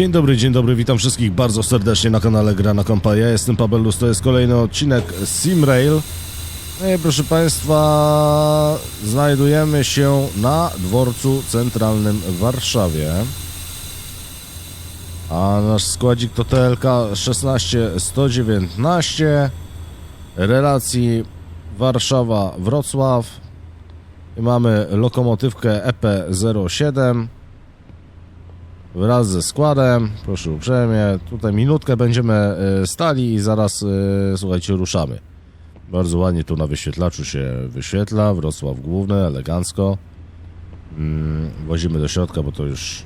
Dzień dobry, dzień dobry, witam wszystkich bardzo serdecznie na kanale Gra na Kompa. Ja jestem Pabellus, to jest kolejny odcinek Simrail. No i proszę Państwa, znajdujemy się na dworcu centralnym w Warszawie. A nasz składzik to TLK 16119 relacji Warszawa-Wrocław. Mamy lokomotywkę E EP07 wraz ze składem. Proszę uprzejmie. Tutaj minutkę będziemy e, stali i zaraz, e, słuchajcie, ruszamy. Bardzo ładnie tu na wyświetlaczu się wyświetla. Wrocław Główny, elegancko. Mm, Włazimy do środka, bo to już,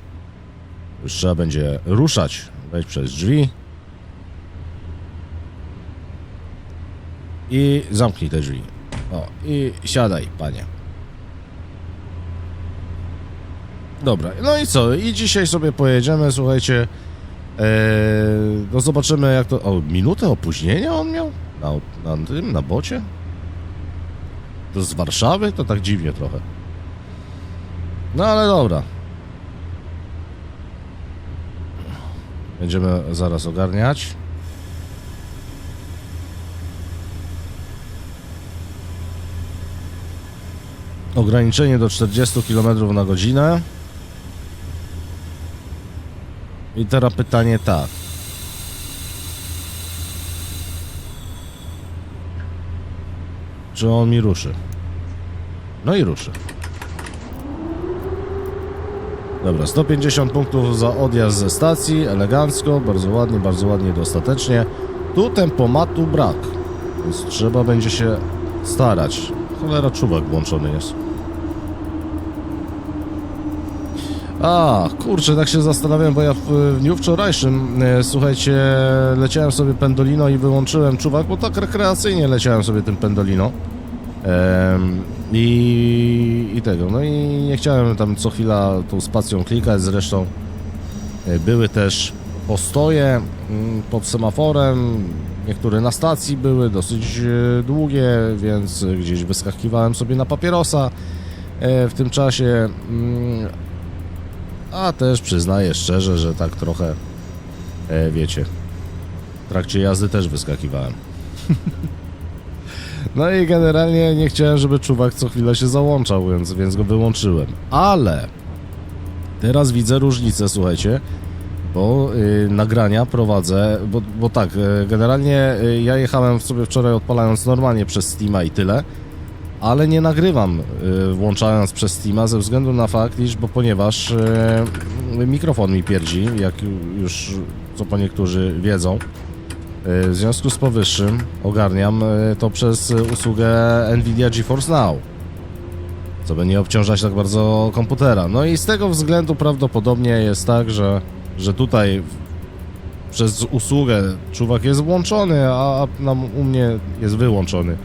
już trzeba będzie ruszać. Wejść przez drzwi. I zamknij te drzwi. O, i siadaj, panie. Dobra, no i co? I dzisiaj sobie pojedziemy, słuchajcie. Eee, no zobaczymy jak to. O, minutę opóźnienia on miał? Na, na tym, na bocie? To z Warszawy? To tak dziwnie trochę. No ale dobra. Będziemy zaraz ogarniać. Ograniczenie do 40 km na godzinę. I teraz pytanie tak. Czy on mi ruszy? No i ruszy. Dobra, 150 punktów za odjazd ze stacji, elegancko, bardzo ładnie, bardzo ładnie, dostatecznie. Tu tempomatu brak, więc trzeba będzie się starać. Cholera, czuwak włączony jest. A, kurczę, tak się zastanawiam, bo ja w, dniu wczorajszym, e, słuchajcie, leciałem sobie pendolino i wyłączyłem czuwak, bo tak rekreacyjnie leciałem sobie tym pendolino. I, I tego, no i nie chciałem tam co chwila tą spacją klikać, zresztą e, były też postoje mm, pod semaforem, niektóre na stacji były dosyć e, długie, więc gdzieś wyskakiwałem sobie na papierosa w tym czasie. A też przyznaję szczerze, że tak trochę, e, wiecie, w trakcie jazdy też wyskakiwałem. no i generalnie nie chciałem, żeby czuwak co chwilę się załączał, więc, więc go wyłączyłem. Ale teraz widzę różnicę, słuchajcie, bo y, nagrania prowadzę, bo, bo tak, y, generalnie y, ja jechałem sobie wczoraj odpalając normalnie przez Steama i tyle, ale nie nagrywam y, włączając przez Steama ze względu na fakt, iż bo ponieważ y, mikrofon mi pierdzi, jak już co po niektórzy wiedzą. Y, w związku z powyższym ogarniam to przez usługę Nvidia GeForce Now. Co by nie obciążać tak bardzo komputera. No i z tego względu prawdopodobnie jest tak, że, że tutaj przez usługę czuwak jest włączony, a a u mnie jest wyłączony.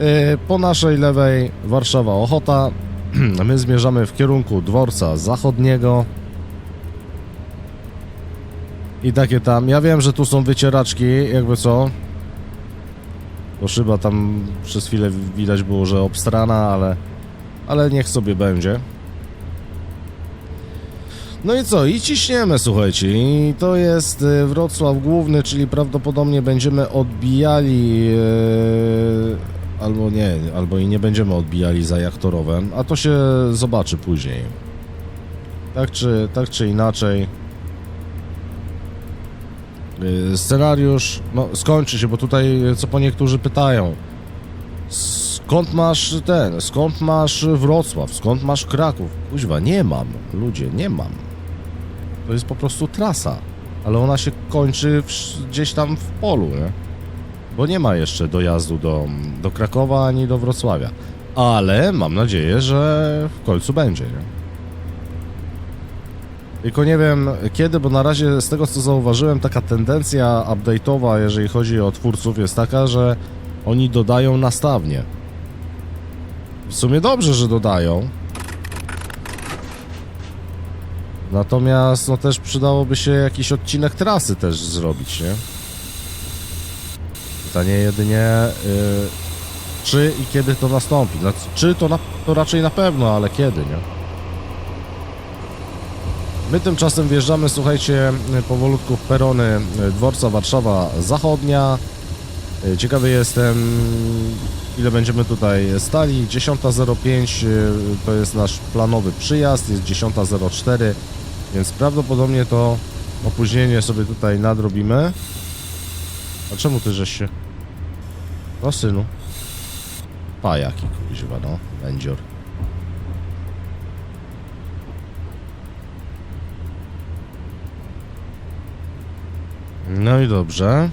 Y, Po naszej lewej Warszawa Ochota. My zmierzamy w kierunku dworca zachodniego. I takie tam. Ja wiem, że tu są wycieraczki, jakby co. Bo szyba tam przez chwilę widać było, że obstrana, ale, ale niech sobie będzie. No i co? I ciśniemy, słuchajcie. I to jest y, Wrocław Główny, czyli prawdopodobnie będziemy odbijali. Albo nie, albo i nie będziemy odbijali za Jaktorowem, a to się zobaczy później. Tak czy, tak czy inaczej. Y, Scenariusz, no skończy się, bo tutaj y, co po niektórzy pytają. Skąd masz ten, skąd masz Wrocław, skąd masz Kraków? Kuźwa, nie mam, ludzie, nie mam. To jest po prostu trasa, ale ona się kończy w, gdzieś tam w polu, nie? Bo nie ma jeszcze dojazdu do, do Krakowa ani do Wrocławia. Ale mam nadzieję, że w końcu będzie, nie? Tylko nie wiem kiedy, bo na razie z tego co zauważyłem, taka tendencja update'owa, jeżeli chodzi o twórców, jest taka, że oni dodają nastawnie. W sumie dobrze, że dodają. Natomiast no też przydałoby się jakiś odcinek trasy też zrobić, nie? Pytanie jedynie y, czy i kiedy to nastąpi. Czy to, na, to raczej na pewno, ale kiedy, nie? My tymczasem wjeżdżamy, słuchajcie, powolutku w perony e, dworca Warszawa Zachodnia. E, Ciekawy jestem, ile będziemy tutaj stali. 10.05 e, to jest nasz planowy przyjazd, jest 10.04, więc prawdopodobnie to opóźnienie sobie tutaj nadrobimy. A czemu ty żeś się... No synu. Pa jaki kuźwa, no. Będzior. No i dobrze.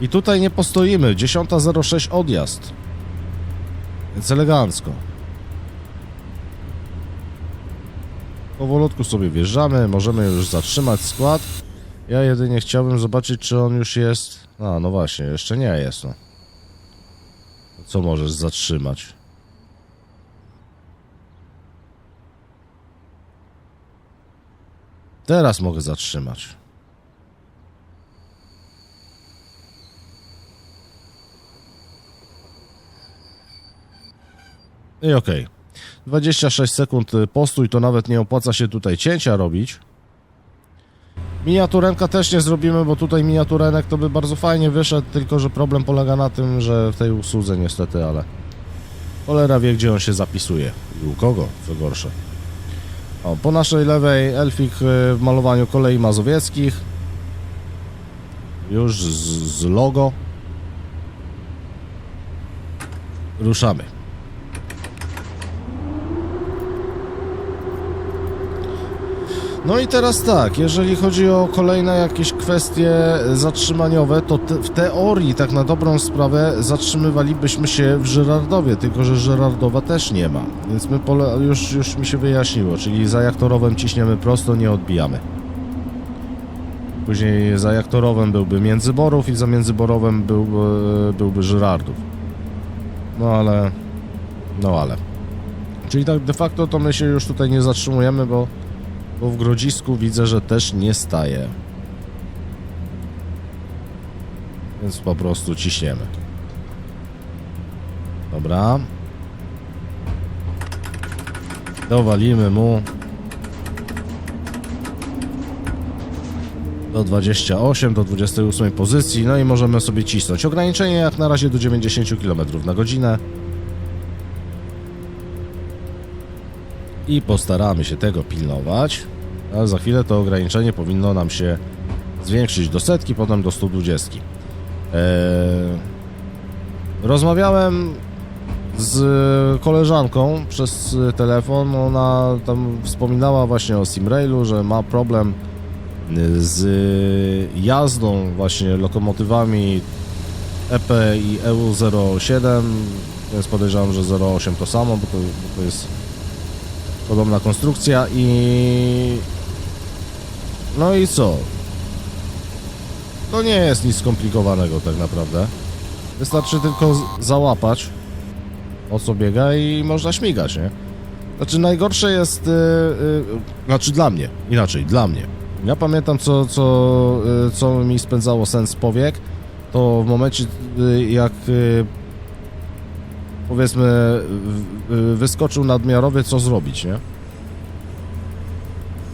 I tutaj nie postoimy. 10.06 odjazd. Więc elegancko. Powolutku sobie wjeżdżamy, możemy już zatrzymać skład. Ja jedynie chciałbym zobaczyć, czy on już jest... A, no właśnie, jeszcze nie jest, no. Co możesz zatrzymać? Teraz mogę zatrzymać. I okej. 26 sekund y, postój, to nawet nie opłaca się tutaj cięcia robić. Miniaturenka też nie zrobimy, bo tutaj miniaturenek to by bardzo fajnie wyszedł, tylko że problem polega na tym, że w tej usłudze niestety, ale cholera wie, gdzie on się zapisuje i u kogo, co gorsze. O, po naszej lewej Elfik y, w malowaniu kolei mazowieckich. Już z, z logo. Ruszamy. No i teraz tak, jeżeli chodzi o kolejne jakieś kwestie zatrzymaniowe, to te, w teorii tak na dobrą sprawę zatrzymywalibyśmy się w Żyrardowie, tylko że Żyrardowa też nie ma. Więc my pole, już, już mi się wyjaśniło, czyli za Jaktorowem ciśniemy prosto, nie odbijamy. Później za Jaktorowem byłby Międzyborów i za Międzyborowem byłby, byłby Żyrardów. No ale... No ale... Czyli tak de facto to my się już tutaj nie zatrzymujemy, bo bo w Grodzisku widzę, że też nie staje. Więc po prostu ciśniemy. Dobra. Dowalimy mu. Do 28, do 28 pozycji, no i możemy sobie cisnąć. Ograniczenie jak na razie do 90 km na godzinę. I postaramy się tego pilnować. A za chwilę to ograniczenie powinno nam się zwiększyć do setki, potem do 120. Eee, rozmawiałem z koleżanką przez telefon. Ona tam wspominała właśnie o Simrailu, że ma problem z jazdą właśnie lokomotywami EP i EU07, więc podejrzewam, że 08 to samo, bo to, bo to jest podobna konstrukcja i no i co? To nie jest nic skomplikowanego tak naprawdę. Wystarczy tylko załapać o co biega i można śmigać, nie? Znaczy najgorsze jest, yy, yy, znaczy dla mnie, inaczej, dla mnie. Ja pamiętam co, co, yy, co mi spędzało sens powiek, to w momencie yy, jak yy, powiedzmy wyskoczył nadmiarowy, co zrobić, nie?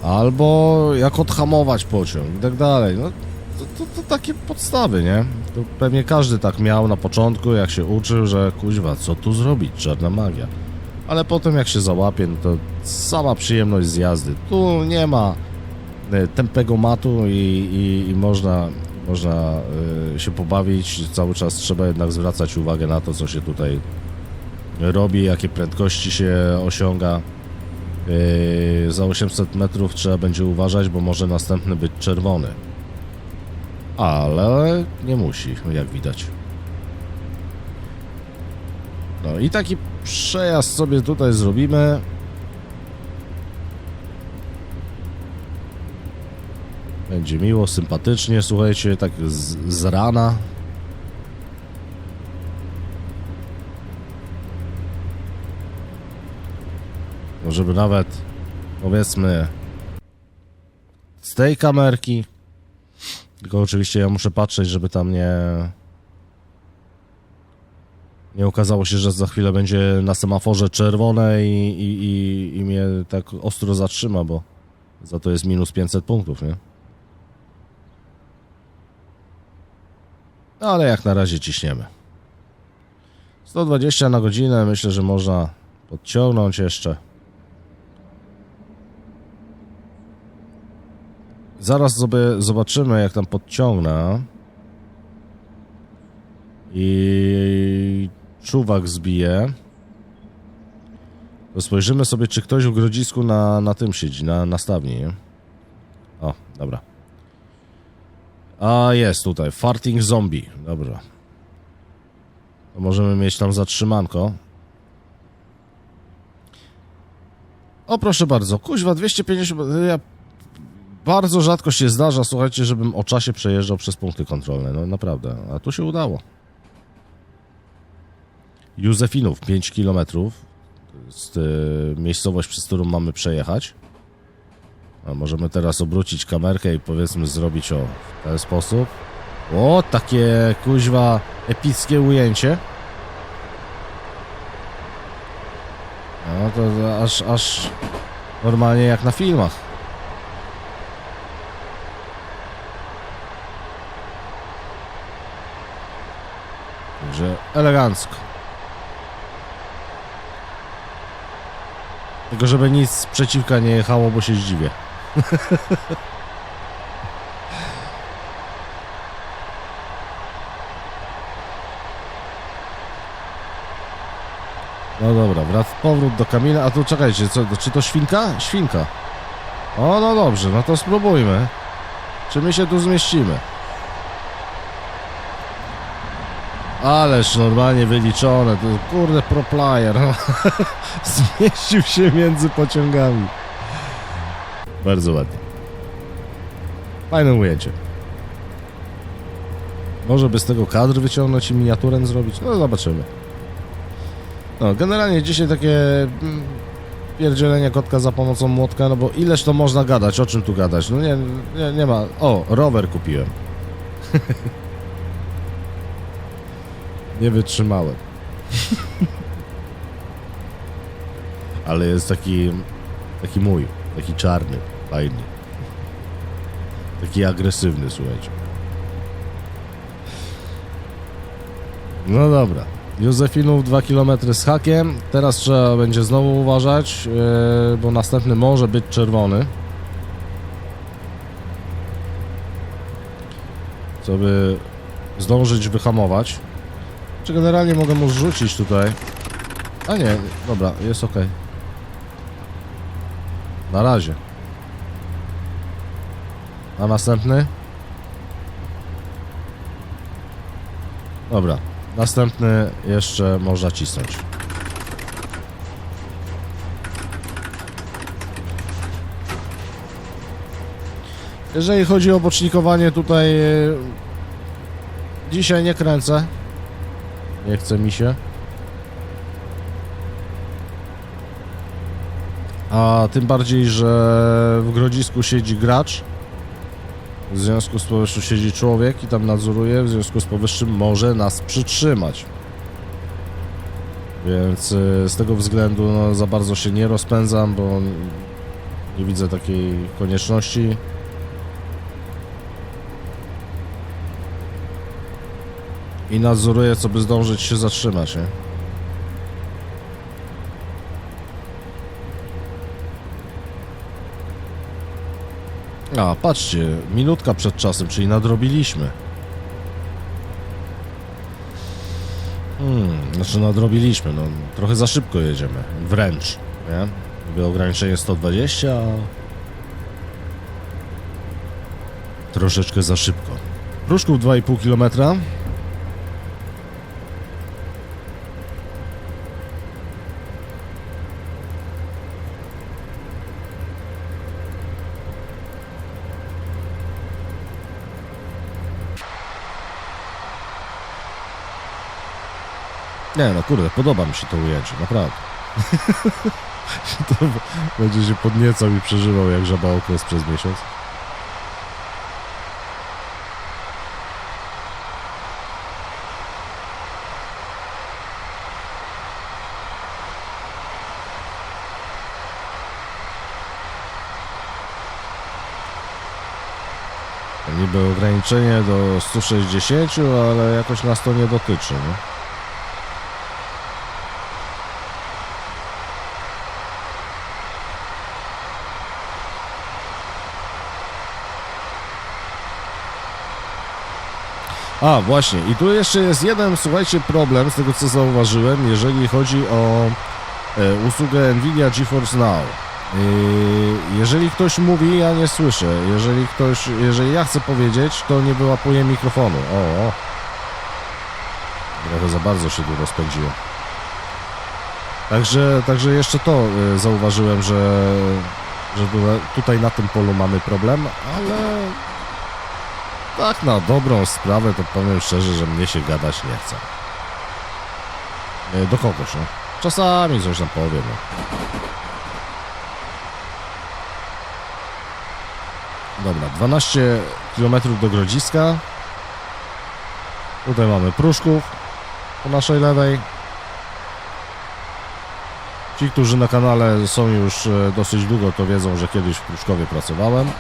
Albo jak odhamować pociąg i tak dalej. No, to, to, to takie podstawy, nie? To pewnie każdy tak miał na początku, jak się uczył, że kuźwa, co tu zrobić, czarna magia. Ale potem jak się załapie, no to sama przyjemność z jazdy. Tu nie ma e, tępego matu i, i, i można, można e, się pobawić. Cały czas trzeba jednak zwracać uwagę na to, co się tutaj robi, jakie prędkości się osiąga. Yy, za 800 metrów trzeba będzie uważać, bo może następny być czerwony. Ale nie musi, jak widać. No i taki przejazd sobie tutaj zrobimy. Będzie miło, sympatycznie, słuchajcie, tak z, z rana. No, żeby nawet powiedzmy z tej kamerki tylko oczywiście ja muszę patrzeć, żeby tam nie Nie okazało się, że za chwilę będzie na semaforze czerwone i, i, i, i mnie tak ostro zatrzyma, bo za to jest minus 500 punktów, nie? No, Ale jak na razie ciśniemy. 120 na godzinę, myślę, że można podciągnąć jeszcze. Zaraz sobie zobaczymy, jak tam podciągnę. I czuwak zbije. To spojrzymy sobie, czy ktoś w grodzisku na, na tym siedzi, na, na stawni? O, dobra. A jest tutaj, farting zombie. Dobra. To możemy mieć tam zatrzymanko. O, proszę bardzo, kuźwa, 250... Ja... Bardzo rzadko się zdarza, słuchajcie, żebym o czasie przejeżdżał przez punkty kontrolne. No naprawdę, a tu się udało. Józefinów, 5 km. To jest miejscowość, przez którą mamy przejechać. A możemy teraz obrócić kamerkę i powiedzmy zrobić o w ten sposób. O, takie kuźwa epickie ujęcie. No to aż, aż normalnie jak na filmach. Także elegancko. Tylko żeby nic przeciwka nie jechało, bo się zdziwię. No dobra, wrac powrót do Kamila. A tu czekajcie, co, czy to świnka? Świnka. O, no dobrze, no to spróbujmy. Czy my się tu zmieścimy? Ależ normalnie wyliczone, to kurde pro player. No. Zmieścił się między pociągami. Bardzo ładnie. Fajne ujęcie. Może by z tego kadr wyciągnąć i miniaturę zrobić? No zobaczymy. No, generalnie dzisiaj takie mm, pierdzielenie kotka za pomocą młotka, no bo ileż to można gadać, o czym tu gadać? No nie, nie, nie ma... O, rower kupiłem. nie wytrzymałem. Ale jest taki, taki mój, taki czarny, fajny. Taki agresywny, słuchajcie. No dobra. Józefinów 2 km z hakiem. Teraz trzeba będzie znowu uważać, yy, bo następny może być czerwony. Co by zdążyć wyhamować. Czy generalnie mogę mu zrzucić tutaj? A nie, dobra, jest ok. Na razie. A następny? Dobra, następny jeszcze można cisnąć. Jeżeli chodzi o bocznikowanie tutaj e, dzisiaj nie kręcę. Nie chce mi się. A tym bardziej, że w grodzisku siedzi gracz. W związku z powyższym siedzi człowiek i tam nadzoruje, w związku z powyższym może nas przytrzymać. Więc y, z tego względu no, za bardzo się nie rozpędzam, bo nie widzę takiej konieczności. I nadzoruję, co by zdążyć się zatrzymać, nie? A, patrzcie, minutka przed czasem, czyli nadrobiliśmy. Hmm, znaczy nadrobiliśmy, no trochę za szybko jedziemy, wręcz, nie? Niby ograniczenie 120, a... Troszeczkę za szybko. Pruszków 2,5 km. Nie no, kurde, podoba mi się to ujęcie, naprawdę. to będzie się podniecał i przeżywał jak żaba okres przez miesiąc. Niby ograniczenie do 160, ale jakoś nas to nie dotyczy, nie? A, właśnie. I tu jeszcze jest jeden, słuchajcie, problem z tego, co zauważyłem, jeżeli chodzi o e, usługę Nvidia GeForce Now. E, jeżeli ktoś mówi, ja nie słyszę. Jeżeli ktoś, jeżeli ja chcę powiedzieć, to nie wyłapuję mikrofonu. O, o. Trochę za bardzo się tu rozpędziło. Także, także jeszcze to e, zauważyłem, że, że tu- tutaj na tym polu mamy problem, ale tak na dobrą sprawę to powiem szczerze, że mnie się gadać nie chce. E, Do kogoś, no. Czasami coś tam powiem, no. Dobra, 12 km do Grodziska. Tutaj mamy Pruszków po naszej lewej. Ci, którzy na kanale są już e, dosyć długo, to wiedzą, że kiedyś w Pruszkowie pracowałem.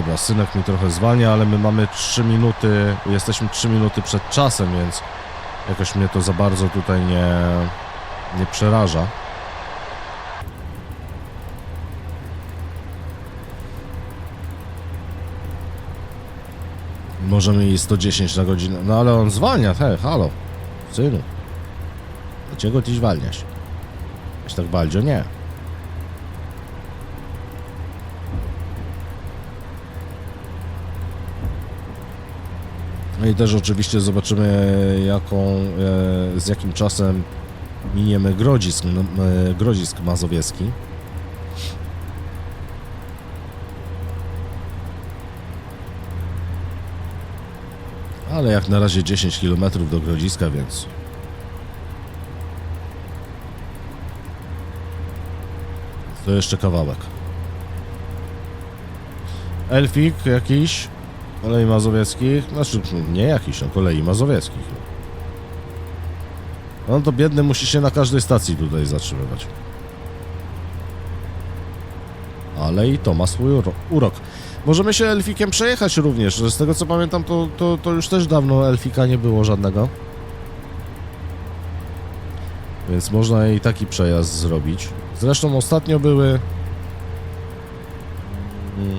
Dobra, synek mi trochę zwalnia, ale my mamy 3 minuty, jesteśmy 3 minuty przed czasem, więc jakoś mnie to za bardzo tutaj nie, nie przeraża. Możemy i 110 na godzinę, no ale on zwalnia, he, halo, synu. Dlaczego ty zwalniasz? Aż tak bardzo nie. No i też oczywiście zobaczymy jaką, e, z jakim czasem miniemy Grodzisk, e, Grodzisk Mazowiecki. Ale jak na razie 10 km do Grodziska, więc to jeszcze kawałek. Elfik jakiś Kolei Mazowieckich, znaczy nie jakiś, no kolei Mazowieckich. No to biedny musi się na każdej stacji tutaj zatrzymywać. Ale i to ma swój uro- urok. Możemy się Elfikiem przejechać również. Z tego co pamiętam, to, to, to już też dawno Elfika nie było żadnego. Więc można i taki przejazd zrobić. Zresztą ostatnio były mm,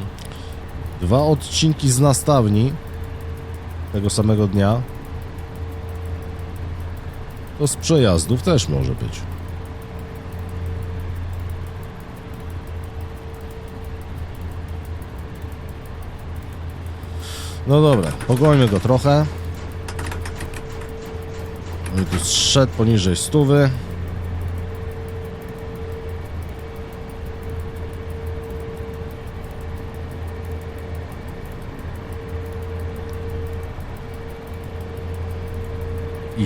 dwa odcinki z nastawni tego samego dnia. To z przejazdów też może być. No dobra, pogońmy go trochę. No i tu zszedł poniżej stówy.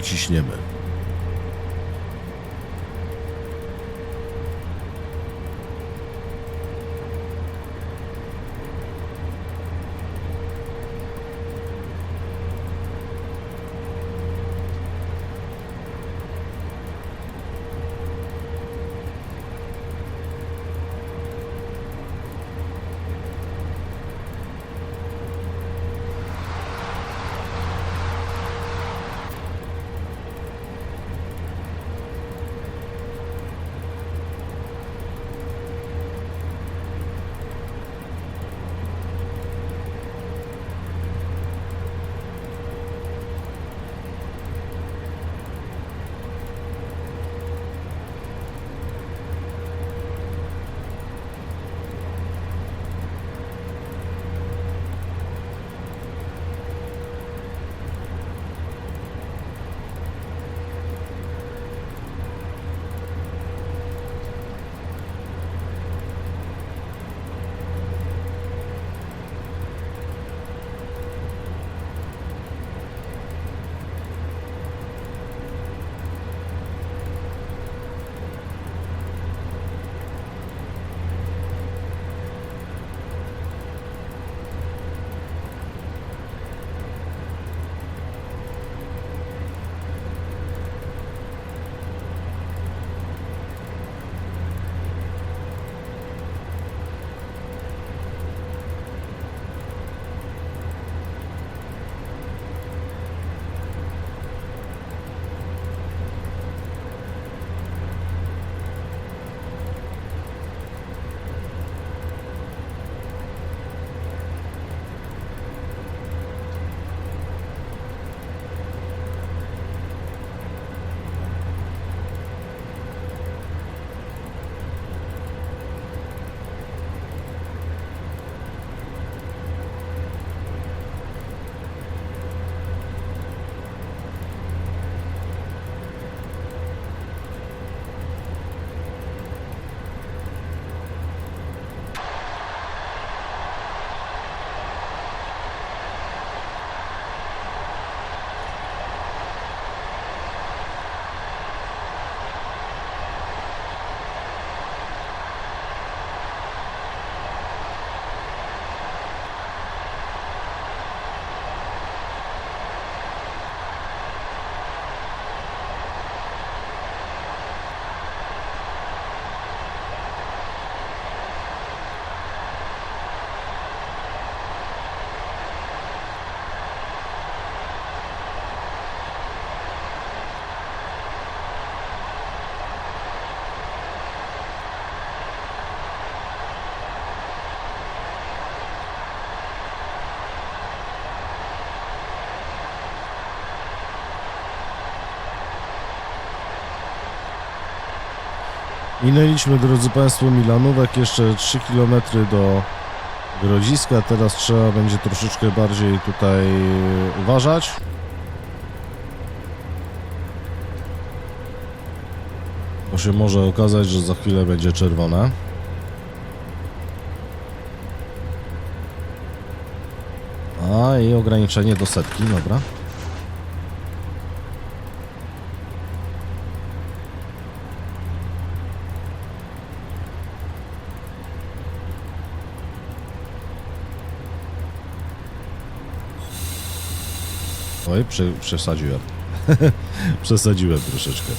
Ciśniemy. Minęliśmy, drodzy Państwo, Milanówek, jeszcze 3 km do Grodziska. Teraz trzeba będzie troszeczkę bardziej tutaj uważać. Bo się może okazać, że za chwilę będzie czerwone. A i ograniczenie do setki, dobra. Oj, prze, przesadziłem. Przesadziłem troszeczkę.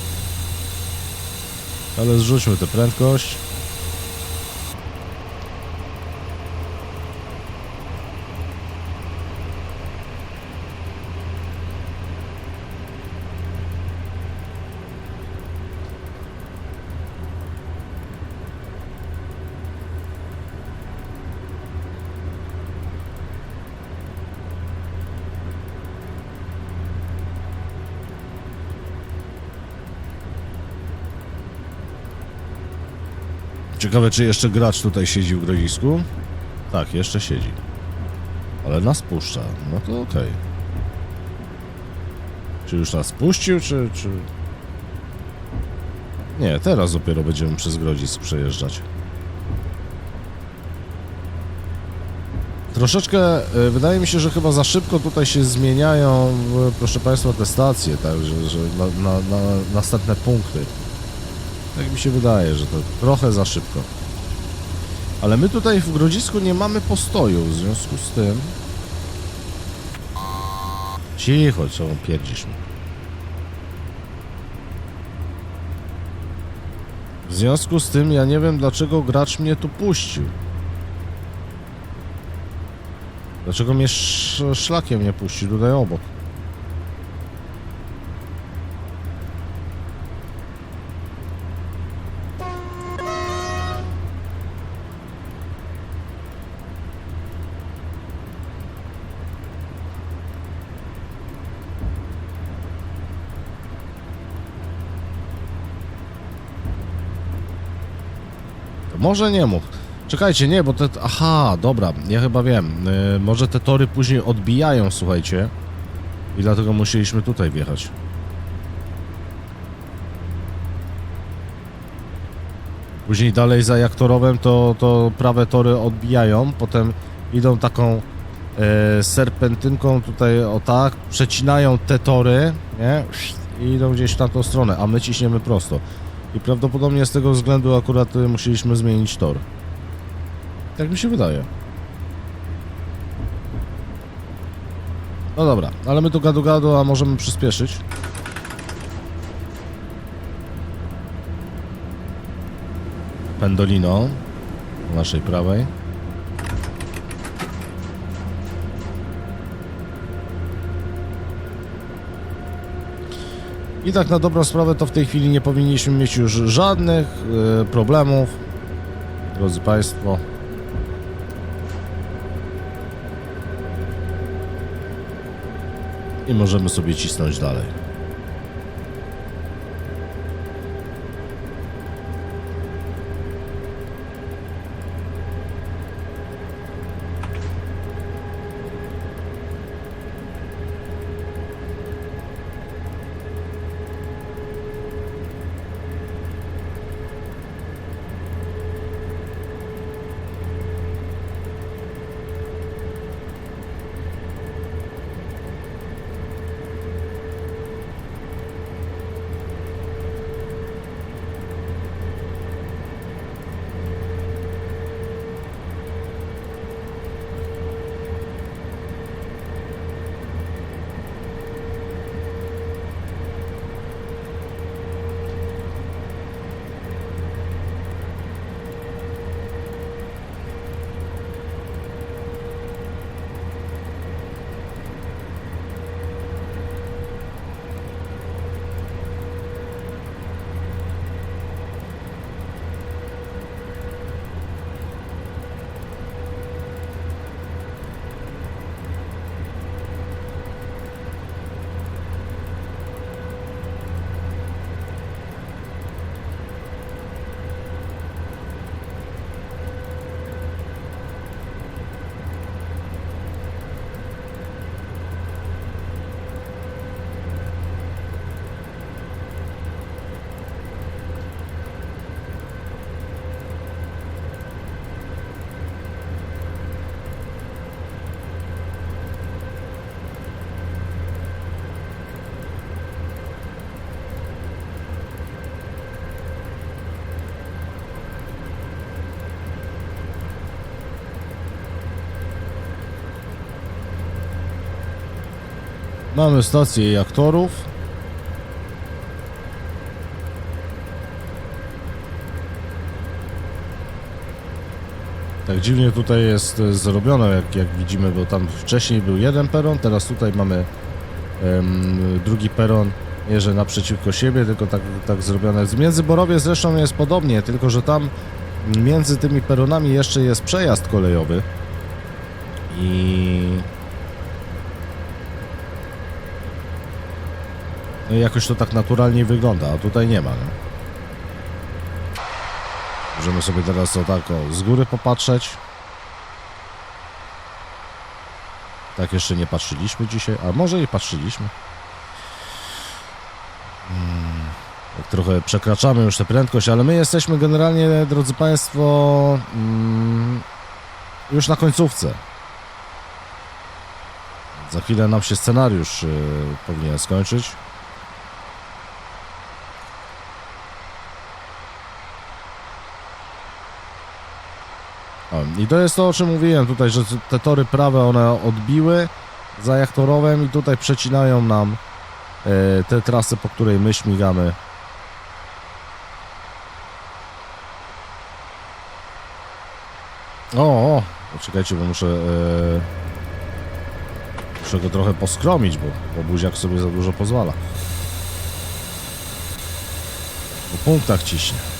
Ale zrzućmy tę prędkość. Ciekawe, czy jeszcze gracz tutaj siedzi w grodzisku? Tak, jeszcze siedzi. Ale nas puszcza. No to okej. Czy już nas puścił, czy, czy... Nie, teraz dopiero będziemy przez grodzisk przejeżdżać. Troszeczkę, y, wydaje mi się, że chyba za szybko tutaj się zmieniają, y, proszę Państwa, te stacje, tak, że, że na, na, na następne punkty. Tak mi się wydaje, że to trochę za szybko. Ale my tutaj w Grodzisku nie mamy postoju, w związku z tym... Cicho, co pierdzisz mi. W związku z tym ja nie wiem, dlaczego gracz mnie tu puścił. Dlaczego mnie sz szlakiem nie puścił tutaj obok? Może nie mógł. Czekajcie, nie, bo te... Aha, dobra, ja chyba wiem. Yy, może te tory później odbijają, słuchajcie. I dlatego musieliśmy tutaj wjechać. Później dalej za Jaktorowem to, to prawe tory odbijają, potem idą taką e, serpentynką tutaj o tak, przecinają te tory, nie? I idą gdzieś w tamtą stronę, a my ciśniemy prosto. I prawdopodobnie z tego względu akurat y, musieliśmy zmienić tor. Tak mi się wydaje. No dobra, ale my tu gadu gadu, a możemy przyspieszyć. Pendolino po naszej prawej. I tak na dobrą sprawę to w tej chwili nie powinniśmy mieć już żadnych e, problemów. Drodzy Państwo. I możemy sobie cisnąć dalej. Mamy stację i aktorów. Tak dziwnie tutaj jest e, zrobione, jak, jak widzimy, bo tam wcześniej był jeden peron, teraz tutaj mamy em, drugi peron, nie że naprzeciwko siebie, tylko tak, tak zrobione. Z Międzyborowie zresztą jest podobnie, tylko że tam między tymi peronami jeszcze jest przejazd kolejowy i no i jakoś to tak naturalnie wygląda, a tutaj nie ma. Nie? Możemy sobie teraz o tak o, z góry popatrzeć. Tak jeszcze nie patrzyliśmy dzisiaj, a może i patrzyliśmy. Hmm, Tak trochę przekraczamy już tę prędkość, ale my jesteśmy generalnie, drodzy Państwo, mm, już na końcówce. Za chwilę nam się scenariusz y, powinien skończyć. I to jest to, o czym mówiłem tutaj, że te tory prawe one odbiły za Jachtorowem i tutaj przecinają nam e, te trasy, po której my śmigamy. O, o, poczekajcie, bo muszę e, muszę go trochę poskromić, bo, bo buziak sobie za dużo pozwala. Po punktach ciśnie.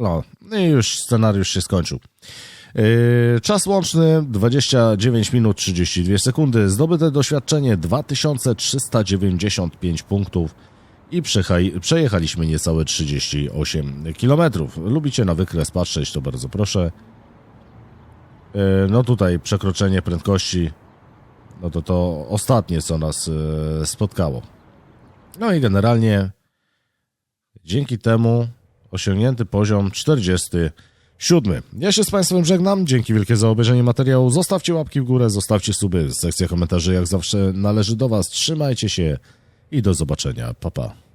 No, i już scenariusz się skończył. Yy, czas łączny 29 minut 32 sekundy. Zdobyte doświadczenie 2395 punktów i przejechali, przejechaliśmy niecałe 38 km. Lubicie na wykres patrzeć, to bardzo proszę. Yy, no tutaj przekroczenie prędkości, no to to ostatnie, co nas yy, spotkało. No i generalnie dzięki temu osiągnięty poziom 47. Ja się z Państwem żegnam. Dzięki wielkie za obejrzenie materiału. Zostawcie łapki w górę, zostawcie suby. Sekcja komentarzy jak zawsze należy do Was. Trzymajcie się i do zobaczenia. Pa, pa.